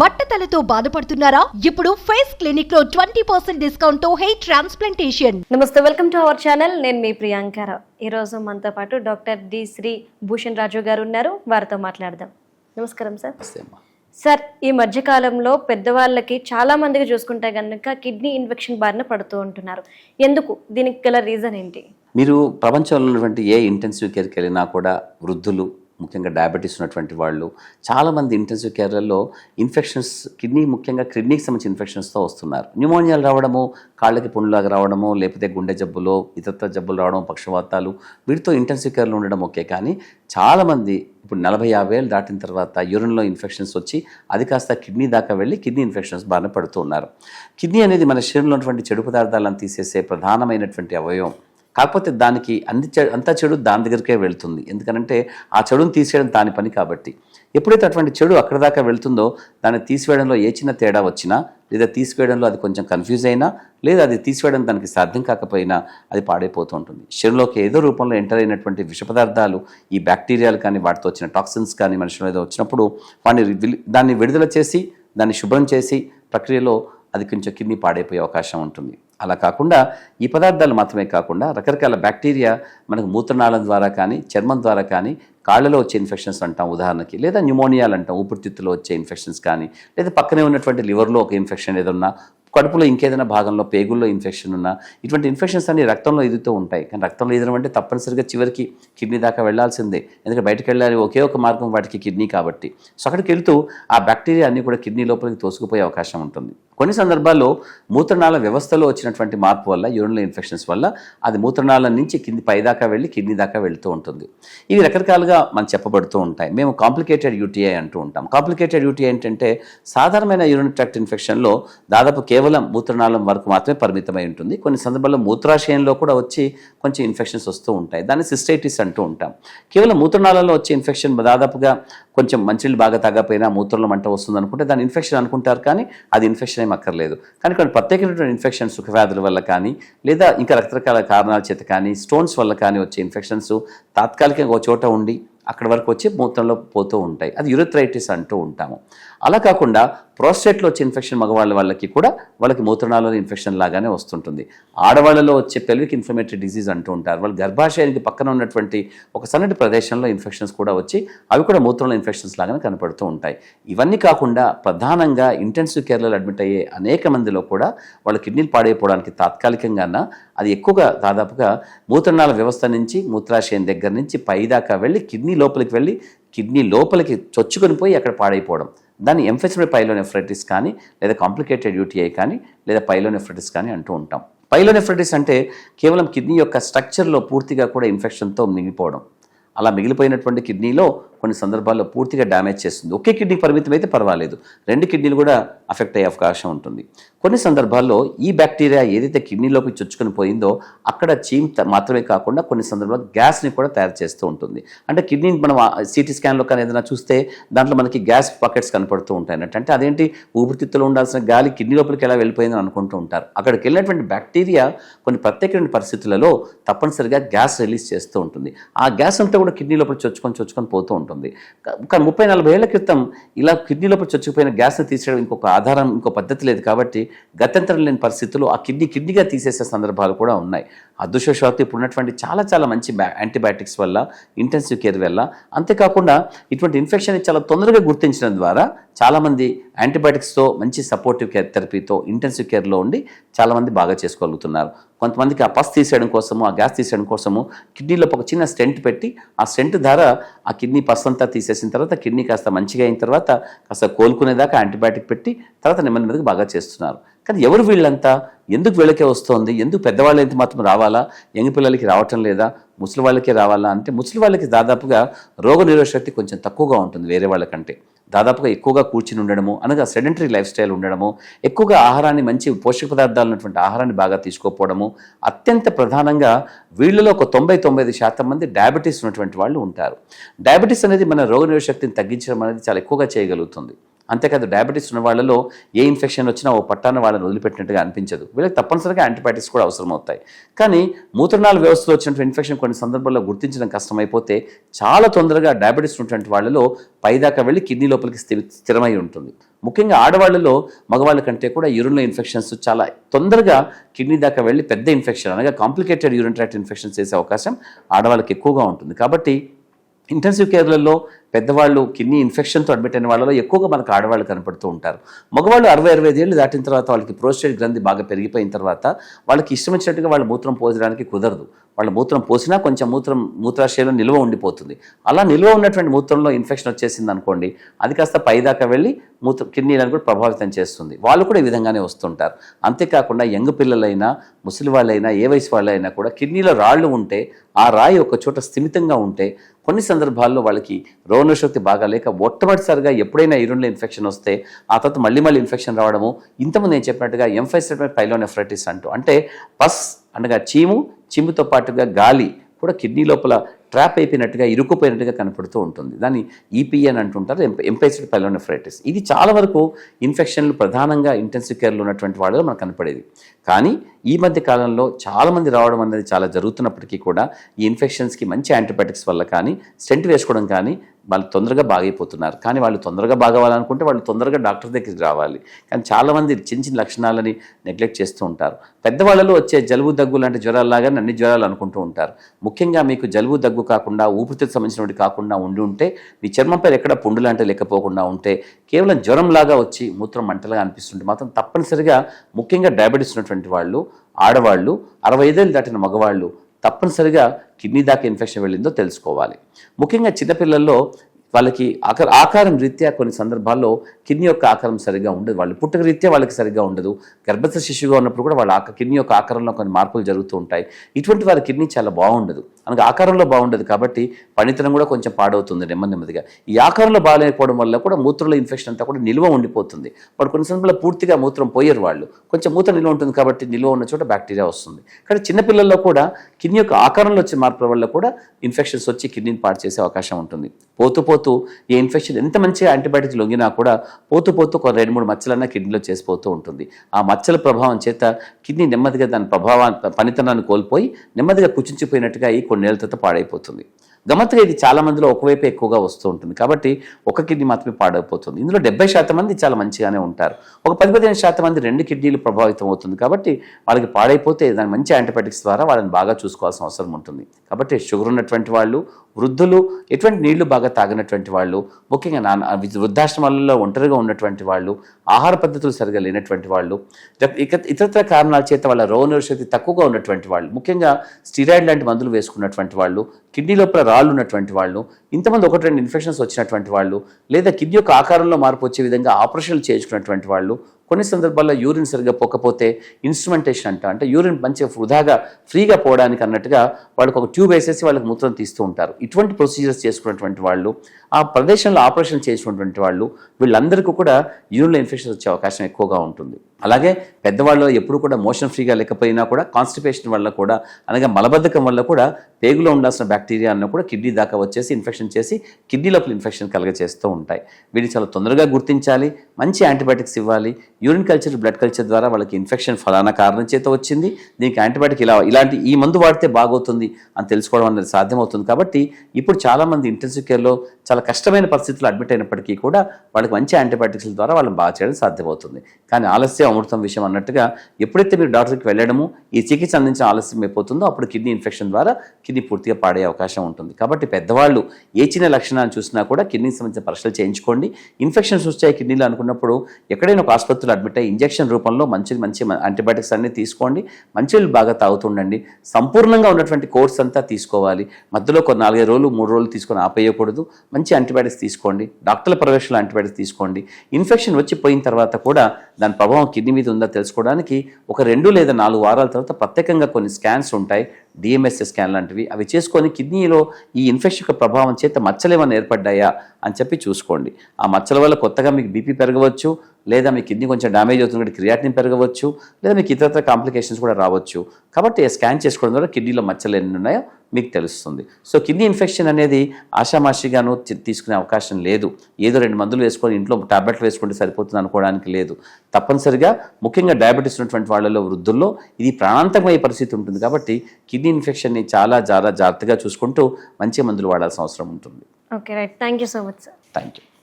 బట్టతలతో బాధపడుతున్నారా? ఇప్పుడు ఫేస్ క్లినిక్లో ట్వంటీ పర్సెంట్ డిస్కౌంట్తో హెయిర్ ట్రాన్స్ప్లాంటేషన్. నమస్తే వెల్కమ్ టు అవర్ ఛానల్. నేను మీ ప్రియాంకర ఈరోజు మనతో పాటు డాక్టర్ డి శ్రీ భూషణ్ రాజు గారు ఉన్నారు. వారితో మాట్లాడదాం. నమస్కారం సార్. సార్ ఈ మధ్యకాలంలో పెద్దవాళ్ళకి చాలా మందికి చూసుకుంటే కనుక కిడ్నీ ఇన్ఫెక్షన్ బారిన పడుతూ ఉంటున్నారు. ఎందుకు? దీనికి గల రీజన్ ఏంటి? మీరు ప్రపంచంలో ఉన్నటువంటి ఏ ఇంటెన్సివ్ కేర్కి వెళ్ళినా కూడా వృద్ధులు ముఖ్యంగా డయాబెటీస్ ఉన్నటువంటి వాళ్ళు చాలామంది ఇంటెన్సివ్ కేర్లలో ఇన్ఫెక్షన్స్ కిడ్నీ ముఖ్యంగా కిడ్నీకి సంబంధించిన ఇన్ఫెక్షన్స్తో వస్తున్నారు. న్యూమోనియాలు రావడము కాళ్ళకి పుండ్లాగా రావడము లేకపోతే గుండె జబ్బులు ఇతరత్ర జబ్బులు రావడం పక్షవాతాలు వీటితో ఇంటెన్సివ్ కేర్లో ఉండడం ఓకే కానీ చాలామంది ఇప్పుడు నలభై యాభై ఏళ్ళు దాటిన తర్వాత యూరిన్లో ఇన్ఫెక్షన్స్ వచ్చి అది కాస్త కిడ్నీ దాకా వెళ్ళి కిడ్నీ ఇన్ఫెక్షన్స్ బారిన పడుతూ ఉన్నారు. కిడ్నీ అనేది మన శరీరంలో ఉన్నటువంటి చెడు పదార్థాలను తీసేసే ప్రధానమైనటువంటి అవయవం. కాకపోతే దానికి అన్ని చెడు అంతా చెడు దాని దగ్గరికే వెళ్తుంది. ఎందుకనంటే ఆ చెడుని తీసేయడం దాని పని కాబట్టి. ఎప్పుడైతే అటువంటి చెడు అక్కడ దాకా వెళ్తుందో దాన్ని తీసివేయడంలో ఏ చిన్న తేడా వచ్చినా లేదా తీసివేయడంలో అది కొంచెం కన్ఫ్యూజ్ అయినా లేదా అది తీసివేయడం దానికి సాధ్యం కాకపోయినా అది పాడైపోతూ ఉంటుంది. శరీరంలోకి ఏదో రూపంలో ఎంటర్ అయినటువంటి విష పదార్థాలు ఈ బ్యాక్టీరియాలు కానీ వాటితో వచ్చిన టాక్సిన్స్ కానీ మనుషుల ఏదో వచ్చినప్పుడు వాడిని దాన్ని విడుదల చేసి దాన్ని శుభ్రం చేసి ప్రక్రియలో అది కొంచెం కిడ్నీ పాడైపోయే అవకాశం ఉంటుంది. అలా కాకుండా ఈ పదార్థాలు మాత్రమే కాకుండా రకరకాల బ్యాక్టీరియా మనకు మూత్రనాళం ద్వారా కానీ చర్మం ద్వారా కానీ కాళ్ళలో వచ్చే ఇన్ఫెక్షన్స్ అంటాం ఉదాహరణకి. లేదా న్యూమోనియాలు అంటాం ఊపిరితిత్తులో వచ్చే ఇన్ఫెక్షన్స్ కానీ లేదా పక్కనే ఉన్నటువంటి లివర్లో ఒక ఇన్ఫెక్షన్ ఏదన్నా కడుపులో ఇంకేదైనా భాగంలో పేగుల్లో ఇన్ఫెక్షన్ ఉన్నా ఇటువంటి ఇన్ఫెక్షన్స్ అన్ని రక్తంలో ఎదుగుతూ ఉంటాయి. కానీ రక్తంలో ఎదురు అంటే తప్పనిసరిగా చివరికి కిడ్నీ దాకా వెళ్ళాల్సిందే ఎందుకంటే బయటకు వెళ్ళాలి ఒకే ఒక మార్గం వాటికి కిడ్నీ కాబట్టి. సో అక్కడికి వెళుతూ ఆ బ్యాక్టీరియా అన్ని కూడా కిడ్నీ లోపలికి తోసుకుపోయే అవకాశం ఉంటుంది. కొన్ని సందర్భాల్లో మూత్రనాళ వ్యవస్థలో వచ్చినటువంటి మార్పు వల్ల యూరిన్ల ఇన్ఫెక్షన్స్ వల్ల అది మూత్రనాళం నుంచి కింది పైదాకా వెళ్ళి కిడ్నీ దాకా వెళుతూ ఉంటుంది. ఇవి రకరకాలుగా మనం చెప్పబడుతూ ఉంటాయి. మేము కాంప్లికేటెడ్ యూటీఐ అంటూ ఉంటాం. కాంప్లికేటెడ్ యూటీఐ ఏంటంటే సాధారణమైన యూరిన్ ట్రాక్ట్ ఇన్ఫెక్షన్లో దాదాపు కేవలం కేవలం మూత్రనాళం వరకు మాత్రమే పరిమితమై ఉంటుంది. కొన్ని సందర్భాల్లో మూత్రాశయంలో కూడా వచ్చి కొంచెం ఇన్ఫెక్షన్స్ వస్తూ ఉంటాయి. దాన్ని సిస్టైటిస్ అంటూ ఉంటాం. కేవలం మూత్రనాళంలో వచ్చే ఇన్ఫెక్షన్ దాదాపుగా కొంచెం మంచినీళ్ళు బాగా తగ్గపోయినా మూత్రంలో మంట వస్తుంది అనుకుంటే దాన్ని ఇన్ఫెక్షన్ అనుకుంటారు కానీ అది ఇన్ఫెక్షన్ ఏం అక్కర్లేదు. కానీ కొన్ని ప్రత్యేకమైనటువంటి ఇన్ఫెక్షన్ సుఖవ్యాధుల వల్ల కానీ లేదా ఇంకా రకరకాల కారణాల చేత కానీ స్టోన్స్ వల్ల కానీ వచ్చే ఇన్ఫెక్షన్స్ తాత్కాలికంగా ఒక చోట ఉండి అక్కడ వరకు వచ్చి మూత్రంలో పోతూ ఉంటాయి. అది యురిథ్రైటిస్ అంటూ ఉంటాము. అలా కాకుండా ప్రోస్టేట్లో వచ్చే ఇన్ఫెక్షన్ మగవాళ్ళ వాళ్ళకి కూడా వాళ్ళకి మూత్రనాళంలో ఇన్ఫెక్షన్ లాగానే వస్తుంటుంది. ఆడవాళ్ళలో వచ్చే పెల్విక్ ఇన్ఫ్లమేటరీ డిజీజ్ అంటూ ఉంటారు. వాళ్ళు గర్భాశయానికి పక్కన ఉన్నటువంటి ఒక సన్నటి ప్రదేశంలో ఇన్ఫెక్షన్స్ కూడా వచ్చి అవి కూడా మూత్రంలో ఇన్ఫెక్షన్స్ లాగానే కనపడుతూ ఉంటాయి. ఇవన్నీ కాకుండా ప్రధానంగా ఇంటెన్సివ్ కేర్లో అడ్మిట్ అయ్యే అనేక మందిలో కూడా వాళ్ళ కిడ్నీలు పాడైపోవడానికి తాత్కాలికంగాన అది ఎక్కువగా దాదాపుగా మూత్రనాళ వ్యవస్థ నుంచి మూత్రాశయం దగ్గర నుంచి పైదాకా వెళ్ళి కిడ్నీ లోపలికి వెళ్ళి కిడ్నీ లోపలికి చొచ్చుకొని పోయి అక్కడ పాడైపోవడం. దాన్ని ఎంఫెసిమిడ్ పైలోనెఫ్రైటిస్ కానీ లేదా కాంప్లికేటెడ్ యూటీఐ కానీ లేదా పైలోనెఫ్రైటిస్ కానీ అంటూ ఉంటాం. పైలోనెఫ్రైటిస్ అంటే కేవలం కిడ్నీ యొక్క స్ట్రక్చర్లో పూర్తిగా కూడా ఇన్ఫెక్షన్తో మిగిలిపోవడం. అలా మిగిలిపోయినటువంటి కిడ్నీలో కొన్ని సందర్భాల్లో పూర్తిగా డ్యామేజ్ చేస్తుంది. ఒకే కిడ్నీ పరిమితం అయితే పర్వాలేదు. రెండు కిడ్నీలు కూడా అఫెక్ట్ అయ్యే అవకాశం ఉంటుంది. కొన్ని సందర్భాల్లో ఈ బ్యాక్టీరియా ఏదైతే కిడ్నీలోకి చొచ్చుకొని పోయిందో అక్కడ చీమ్ మాత్రమే కాకుండా కొన్ని సందర్భాల్లో గ్యాస్ని కూడా తయారు చేస్తూ ఉంటుంది. అంటే కిడ్నీని మనం సిటీ స్కాన్లో కానీ ఏదైనా చూస్తే దాంట్లో మనకి గ్యాస్ పాకెట్స్ కనపడుతూ ఉంటాయి అన్నట్టు. అంటే అదేంటి? ఊపిరితిత్తులో ఉండాల్సిన గాలి కిడ్నీ లోపలికి ఎలా వెళ్ళిపోయిందని అనుకుంటూ ఉంటారు. అక్కడికి వెళ్ళినటువంటి బ్యాక్టీరియా కొన్ని ప్రత్యేకమైన పరిస్థితులలో తప్పనిసరిగా గ్యాస్ రిలీజ్ చేస్తూ ఉంటుంది. ఆ గ్యాస్ అంతా కూడా కిడ్నీ లోపల చొచ్చుకొని చొచ్చుకొని పోతూ ఉంటుంది. ఉంటుంది. కానీ ముప్పై నలభై ఏళ్ళ క్రితం ఇలా కిడ్నీలోపల చొచ్చుకుపోయిన గ్యాస్ని తీసేయడం ఇంకొక ఆధారం ఇంకో పద్ధతి లేదు కాబట్టి గత్యంతరం లేని పరిస్థితుల్లో ఆ కిడ్నీ కిడ్నీగా తీసేసే సందర్భాలు కూడా ఉన్నాయి. అదృష్టవశాత్తు ఇప్పుడు ఉన్నటువంటి చాలా చాలా మంచి యాంటీబయాటిక్స్ వల్ల ఇంటెన్సివ్ కేర్ వల్ల అంతేకాకుండా ఇటువంటి ఇన్ఫెక్షన్ చాలా తొందరగా గుర్తించడం ద్వారా చాలామంది యాంటీబయాటిక్స్తో మంచి సపోర్టివ్ కేర్ థెరపీతో ఇంటెన్సివ్ కేర్లో ఉండి చాలామంది బాగా చేసుకోగలుగుతున్నారు. కొంతమందికి ఆ పస్ తీసేయడం కోసము ఆ గ్యాస్ తీసేయడం కోసము కిడ్నీలో ఒక చిన్న స్టెంట్ పెట్టి ఆ స్టెంట్ ద్వారా ఆ కిడ్నీ పస్ అంతా తీసేసిన తర్వాత కిడ్నీ కాస్త మంచిగా అయిన తర్వాత కాస్త కోలుకునేదాకా యాంటీబయాటిక్ పెట్టి తర్వాత నెమ్మది నెమ్మదిగా బాగా చేస్తున్నారు. కానీ ఎవరు వీళ్ళంతా? ఎందుకు వీళ్ళకే వస్తోంది? ఎందుకు పెద్దవాళ్ళు ఎంత మాత్రం రావాలా? యంగ్ పిల్లలకి రావటం లేదా? ముసలి వాళ్ళకే రావాలా? అంటే ముసలి వాళ్ళకి దాదాపుగా రోగ శక్తి కొంచెం తక్కువగా ఉంటుంది వేరే వాళ్ళకంటే. దాదాపుగా ఎక్కువగా కూర్చుని ఉండడము అనగా సెడెంటరీ లైఫ్ స్టైల్ ఉండడము ఎక్కువగా ఆహారాన్ని మంచి పోషక పదార్థాలు ఉన్నటువంటి ఆహారాన్ని బాగా తీసుకోకపోవడము అత్యంత ప్రధానంగా వీళ్ళలో ఒక తొంభై తొంభై శాతం మంది డయాబెటీస్ ఉన్నటువంటి వాళ్ళు ఉంటారు. డయాబెటీస్ అనేది మన రోగ శక్తిని తగ్గించడం అనేది చాలా ఎక్కువగా చేయగలుగుతుంది. అంతేకాదు డయాబెటీస్ ఉన్న వాళ్ళలో ఏ ఇన్ఫెక్షన్ వచ్చినా ఓ పట్టాన వాళ్ళని వదిలిపెట్టినట్టుగా అనిపించదు. వీళ్ళకి తప్పనిసరిగా యాంటీబయాటిక్స్ కూడా అవసరం అవుతాయి కానీ మూత్రనాళ వ్యవస్థలో వచ్చినటువంటి ఇన్ఫెక్షన్ కొన్ని సందర్భాల్లో గుర్తించడం కష్టమైపోతే చాలా తొందరగా డయాబెటీస్ ఉన్నటువంటి వాళ్ళలో పైదాకా వెళ్ళి కిడ్నీ లోపలికి స్థిరమై ఉంటుంది. ముఖ్యంగా ఆడవాళ్ళలో మగవాళ్ళ కంటే కూడా యూరిన్లో ఇన్ఫెక్షన్స్ చాలా తొందరగా కిడ్నీ దాకా వెళ్ళి పెద్ద ఇన్ఫెక్షన్ అనగా కాంప్లికేటెడ్ యూరిన్ ట్రాక్ట్ ఇన్ఫెక్షన్స్ చేసే అవకాశం ఆడవాళ్ళకి ఎక్కువగా ఉంటుంది. కాబట్టి ఇంటెన్సివ్ కేర్లలో పెద్దవాళ్ళు కిడ్నీ ఇన్ఫెక్షన్తో అడ్మిట్ అయిన వాళ్ళలో ఎక్కువగా మనకు ఆడవాళ్ళు కనపడుతూ ఉంటారు. మగవాళ్ళు అరవై అరవై ఏళ్ళు దాటిన తర్వాత వాళ్ళకి ప్రోస్టేట్ గ్రంథి బాగా పెరిగిపోయిన తర్వాత వాళ్ళకి ఇష్టం వచ్చినట్టుగా వాళ్ళు మూత్రం పోసడానికి కుదరదు. వాళ్ళ మూత్రం పోసినా కొంచెం మూత్రం మూత్రాశయంలో నిల్వ ఉండిపోతుంది. అలా నిల్వ ఉన్నటువంటి మూత్రంలో ఇన్ఫెక్షన్ వచ్చేసింది అనుకోండి అది కాస్త పైదాకా వెళ్ళి మూత్ర కిడ్నీలను కూడా ప్రభావితం చేస్తుంది. వాళ్ళు కూడా ఈ విధంగానే వస్తుంటారు. అంతేకాకుండా యంగ్ పిల్లలైనా ముసలి వాళ్ళైనా ఏ వయసు వాళ్ళైనా కూడా కిడ్నీలో రాళ్ళు ఉంటే ఆ రాయి ఒక చోట స్థిమితంగా ఉంటే కొన్ని సందర్భాల్లో వాళ్ళకి రోగశక్తి బాగా లేక మొట్టమొదటిసారిగా ఎప్పుడైనా ఇరుండ్ల ఇన్ఫెక్షన్ వస్తే ఆ తర్వాత మళ్ళీ మళ్ళీ ఇన్ఫెక్షన్ రావడము. ఇంతకుముందు నేను చెప్పినట్టుగా ఎంఫైసెటెడ్ పైలోనెఫ్రైటిస్ అంటూ అంటే పస్ అనగా చీము చీముతో పాటుగా గాలి కూడా కిడ్నీ లోపల ట్రాప్ అయిపోయినట్టుగా ఇరుక్కుపోయినట్టుగా కనపడుతూ ఉంటుంది. దాన్ని ఈపీఎన్ అంటుంటారు ఎంపైసిడ్ పైలోనెఫ్రైటిస్. ఇది చాలా వరకు ఇన్ఫెక్షన్లు ప్రధానంగా ఇంటెన్సివ్ కేర్లో ఉన్నటువంటి వాళ్ళలో మనకు కనపడేది. కానీ ఈ మధ్య కాలంలో చాలామంది రావడం అనేది చాలా జరుగుతున్నప్పటికీ కూడా ఈ ఇన్ఫెక్షన్స్కి మంచి యాంటీబయాటిక్స్ వల్ల కానీ స్టెంట్ వేసుకోవడం కానీ వాళ్ళు తొందరగా బాగైపోతున్నారు. కానీ వాళ్ళు తొందరగా బాగవ్వాలనుకుంటే వాళ్ళు తొందరగా డాక్టర్ దగ్గరికి రావాలి. కానీ చాలామంది చిన్న చిన్న లక్షణాలని నెగ్లెక్ట్ చేస్తూ ఉంటారు. పెద్దవాళ్ళలో వచ్చే జలుబు దగ్గు లాంటి జ్వరాల్లాగా అన్ని జ్వరాలు అనుకుంటూ ఉంటారు. ముఖ్యంగా మీకు జలుబు దగ్గు కాకుండా ఊపిరితిత్తు సంబంధించినవి కాకుండా ఉండి ఉంటే మీ చర్మంపై ఎక్కడ పుండు లాంటివి లేకపోకుండా ఉంటే కేవలం జ్వరంలాగా వచ్చి మూత్రం మంటలుగా అనిపిస్తుంటే మాత్రం తప్పనిసరిగా ముఖ్యంగా డయాబెటీస్ ఉన్నటువంటి వాళ్ళు ఆడవాళ్ళు అరవై ఐదేళ్ళు దాటిన మగవాళ్ళు తప్పనిసరిగా కిడ్నీ దాకా ఇన్ఫెక్షన్ వెళ్ళిందో తెలుసుకోవాలి. ముఖ్యంగా చిన్నపిల్లల్లో వాళ్ళకి ఆకార ఆకారం రీత్యా కొన్ని సందర్భాల్లో కిడ్నీ యొక్క ఆకారం సరిగ్గా ఉండదు. వాళ్ళు పుట్టుక రీత్యా వాళ్ళకి సరిగా ఉండదు. గర్భస్థ శిశువుగా ఉన్నప్పుడు కూడా వాళ్ళ కిడ్నీ యొక్క ఆకారంలో కొన్ని మార్పులు జరుగుతూ ఉంటాయి. ఇటువంటి వారి కిడ్నీ చాలా బాగుండదు. అనగా ఆకారంలో బాగుండదు కాబట్టి పనితనం కూడా కొంచెం పాడవుతుంది నెమ్మది నెమ్మదిగా. ఈ ఆకారంలో బాగాలేకపోవడం వల్ల కూడా మూత్రంలో ఇన్ఫెక్షన్ అంతా కూడా నిల్వ ఉండిపోతుంది. వాడు కొన్ని సందర్భంలో పూర్తిగా మూత్రం పోయారు వాళ్ళు. కొంచెం మూత్రం నిల్వ ఉంటుంది కాబట్టి నిల్వ ఉన్న చోట బ్యాక్టీరియా వస్తుంది. కానీ చిన్నపిల్లల్లో కూడా కిడ్నీ యొక్క ఆకారంలో వచ్చే మార్పుల వల్ల కూడా ఇన్ఫెక్షన్స్ వచ్చి కిడ్నీని పాడు చేసే అవకాశం ఉంటుంది. పోతూ పోతూ ఈ ఇన్ఫెక్షన్ ఎంత మంచిగా యాంటీబయాటిక్స్ లొంగినా కూడా పోతూ పోతూ ఒక రెండు మూడు మచ్చలన్నా కిడ్నీలో చేసిపోతూ ఉంటుంది. ఆ మచ్చల ప్రభావం చేత కిడ్నీ నెమ్మదిగా దాని ప్రభావాన్ని పనితనాన్ని కోల్పోయి నెమ్మదిగా కుచించిపోయినట్టుగా ఈ కొన్నేళ్ళ తర్వాత పాడైపోతుంది. గమ్మత్తుగా ఇది చాలా మందిలో ఒకవైపు ఎక్కువగా వస్తూ ఉంటుంది. కాబట్టి ఒక కిడ్నీ మాత్రమే పాడైపోతుంది. ఇందులో డెబ్బై శాతం మంది చాలా మంచిగానే ఉంటారు. ఒక పది పదిహేను శాతం మంది రెండు కిడ్నీలు ప్రభావితం అవుతుంది. కాబట్టి వాళ్ళకి పాడైపోతే దాని మంచి యాంటీబయాటిక్స్ ద్వారా వాళ్ళని బాగా చూసుకోవాల్సిన అవసరం ఉంటుంది. కాబట్టి షుగర్ ఉన్నటువంటి వాళ్ళు వృద్ధులు ఎటువంటి నీళ్ళు బాగా తాగినటువంటి వాళ్ళు ముఖ్యంగా నాన్న వృద్ధాశ్రమాలలో ఒంటరిగా ఉన్నటువంటి వాళ్ళు ఆహార పద్ధతులు సరిగా లేనటువంటి వాళ్ళు ఇతరత్ర కారణాల చేత వాళ్ళ రోగ నిరుశక్తి తక్కువగా ఉన్నటువంటి వాళ్ళు ముఖ్యంగా స్టిరాయిడ్ లాంటి మందులు వేసుకున్నటువంటి వాళ్ళు కిడ్నీ లోపల రాళ్ళు ఉన్నటువంటి వాళ్ళు ఇంతమంది ఒకటి రెండు ఇన్ఫెక్షన్స్ వచ్చినటువంటి వాళ్ళు లేదా కిడ్నీ యొక్క ఆకారంలో మార్పు వచ్చే విధంగా ఆపరేషన్లు చేయించుకున్నటువంటి వాళ్ళు కొన్ని సందర్భాల్లో యూరిన్ సరిగ్గా పోకపోతే ఇన్స్ట్రుమెంటేషన్ అంట అంటే యూరిన్ మంచిగా వృధాగా ఫ్రీగా పోవడానికి అన్నట్టుగా వాళ్ళకి ఒక ట్యూబ్ వేసేసి వాళ్ళకి మూత్రం తీస్తూ ఉంటారు. ఇటువంటి ప్రొసీజర్స్ చేసుకున్నటువంటి వాళ్ళు ఆ ప్రదేశంలో ఆపరేషన్ చేసుకున్నటువంటి వాళ్ళు వీళ్ళందరికీ కూడా యూరిన్లో ఇన్ఫెక్షన్ వచ్చే అవకాశం ఎక్కువగా ఉంటుంది. అలాగే పెద్దవాళ్ళు ఎప్పుడు కూడా మోషన్ ఫ్రీగా లేకపోయినా కూడా కాన్స్టిపేషన్ వల్ల కూడా అనగా మలబద్ధకం వల్ల కూడా పేగులో ఉండాల్సిన బ్యాక్టీరియా అన్న కూడా కిడ్నీ దాకా వచ్చేసి ఇన్ఫెక్షన్ చేసి కిడ్నీ లోపల ఇన్ఫెక్షన్ కలగచేస్తూ ఉంటాయి. వీటిని చాలా తొందరగా గుర్తించాలి మంచి యాంటీబయాటిక్స్ ఇవ్వాలి. యూరిన్ కల్చర్ బ్లడ్ కల్చర్ ద్వారా వాళ్ళకి ఇన్ఫెక్షన్ ఫలానా కారణం చేత వచ్చింది. దీనికి యాంటీబయాటిక్ ఇలా ఇలాంటి ఈ మందు వాడితే బాగవుతుంది అని తెలుసుకోవడం అనేది సాధ్యమవుతుంది. కాబట్టి ఇప్పుడు చాలామంది ఇంటెన్సివ్ కేర్లో చాలా కష్టమైన పరిస్థితుల్లో అడ్మిట్ అయినప్పటికీ కూడా వాళ్ళకి మంచి యాంటీబయాటిక్స్ ద్వారా వాళ్ళని బాగా చేయడం సాధ్యమవుతుంది. కానీ ఆలస్యం అమృతం విషయం అన్నట్టుగా ఎప్పుడైతే మీరు డాక్టర్కి వెళ్ళడము ఈ చికిత్స అందించిన ఆలస్యం అయిపోతుందో అప్పుడు కిడ్నీ ఇన్ఫెక్షన్ ద్వారా కిడ్నీ పూర్తిగా పాడే అవకాశం ఉంటుంది. కాబట్టి పెద్దవాళ్ళు ఏ చిన్న లక్షణాలు చూసినా కూడా కిడ్నీకి సంబంధించిన పరీక్షలు చేయించుకోండి. ఇన్ఫెక్షన్స్ వచ్చాయి కిడ్నీలో అనుకున్నప్పుడు ఎక్కడైనా ఒక ఆసుపత్రిలో అడ్మిట్ అయ్యి ఇంజెక్షన్ రూపంలో మంచి మంచి యాంటీబయాటిక్స్ అన్ని తీసుకోండి. మంచి బాగా తాగుతుండండి. సంపూర్ణంగా ఉన్నటువంటి కోర్స్ అంతా తీసుకోవాలి. మధ్యలో కొన్ని నాలుగైదు రోజులు మూడు రోజులు తీసుకొని ఆపేయకూడదు. మంచి యాంటీబయాటిక్స్ తీసుకోండి. డాక్టర్ల ప్రవేశంలో యాంటీబయాటిక్స్ తీసుకోండి. ఇన్ఫెక్షన్ వచ్చి పోయిన తర్వాత కూడా దాని ప్రభావం కిడ్నీ మీద ఉందా తెలుసుకోవడానికి ఒక రెండు లేదా నాలుగు వారాల తర్వాత ప్రత్యేకంగా కొన్ని స్కాన్స్ ఉంటాయి. డిఎంఎస్ఏ స్కాన్ లాంటివి. అవి చేసుకొని కిడ్నీలో ఈ ఇన్ఫెక్షన్ యొక్క ప్రభావం చేత మచ్చలు ఏమైనా ఏర్పడ్డాయా అని చెప్పి చూసుకోండి. ఆ మచ్చల వల్ల కొత్తగా మీకు బీపీ పెరగవచ్చు. లేదా మీ కిడ్నీ కొంచెం డ్యామేజ్ అవుతుంది కాబట్టి క్రియాటిన్ పెరగవచ్చు లేదా మీకు ఇతరత్ర కాంప్లికేషన్స్ కూడా రావచ్చు. కాబట్టి స్కాన్ చేసుకోవడం ద్వారా కిడ్నీలో మచ్చలు ఎన్ని ఉన్నాయో మీకు తెలుస్తుంది. సో కిడ్నీ ఇన్ఫెక్షన్ అనేది ఆషామాషిగాను తీసుకునే అవకాశం లేదు. ఏదో రెండు మందులు వేసుకొని ఇంట్లో టాబ్లెట్లు వేసుకుంటే సరిపోతుంది అనుకోవడానికి లేదు. తప్పనిసరిగా ముఖ్యంగా డయాబెటీస్ ఉన్నటువంటి వాళ్ళలో వృద్ధుల్లో ఇది ప్రాణాంతకమయ్యే పరిస్థితి ఉంటుంది కాబట్టి కిడ్నీ ఇన్ఫెక్షన్ని చాలా చాలా జాగ్రత్తగా చూసుకుంటూ మంచి మందులు వాడాల్సిన అవసరం ఉంటుంది. Okay right. Thank you so much sir. Thank you